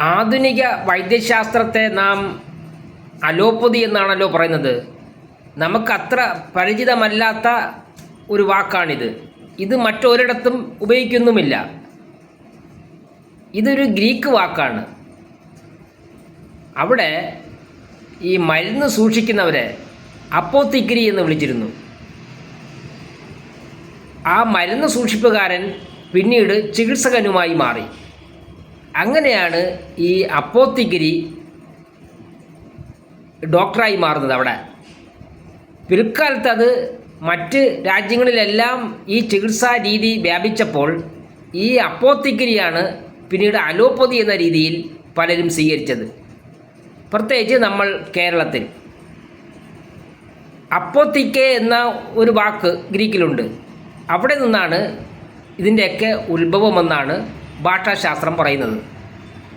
ആധുനിക വൈദ്യശാസ്ത്രത്തെ നാം അലോപ്പതി എന്നാണല്ലോ പറയുന്നത്. നമുക്കത്ര പരിചിതമല്ലാത്ത ഒരു വാക്കാണിത്. ഇത് മറ്റൊരിടത്തും ഉപയോഗിക്കുന്നുമില്ല. ഇതൊരു ഗ്രീക്ക് വാക്കാണ്. അവിടെ ഈ മരുന്ന് സൂക്ഷിക്കുന്നവരെ അപ്പോത്തിക്കിരി എന്ന് വിളിച്ചിരുന്നു. ആ മരുന്ന് സൂക്ഷിപ്പുകാരൻ പിന്നീട് ചികിത്സകനുമായി മാറി. അങ്ങനെയാണ് ഈ അപ്പോത്തിഗിരി ഡോക്ടറായി മാറുന്നത് അവിടെ. പിൽക്കാലത്ത് അത് മറ്റ് രാജ്യങ്ങളിലെല്ലാം ഈ ചികിത്സാ രീതി വ്യാപിച്ചപ്പോൾ ഈ അപ്പോത്തിഗിരിയാണ് പിന്നീട് അലോപ്പതി എന്ന രീതിയിൽ പലരും സ്വീകരിച്ചത്. പ്രത്യേകിച്ച് നമ്മൾ കേരളത്തിൽ. അപ്പോത്തിക്കെ എന്ന ഒരു വാക്ക് ഗ്രീക്കിലുണ്ട്. അവിടെ നിന്നാണ് ഇതിന്റെയൊക്കെ ഉത്ഭവമെന്നാണ് ഭാഷാശാസ്ത്രം പറയുന്നത്.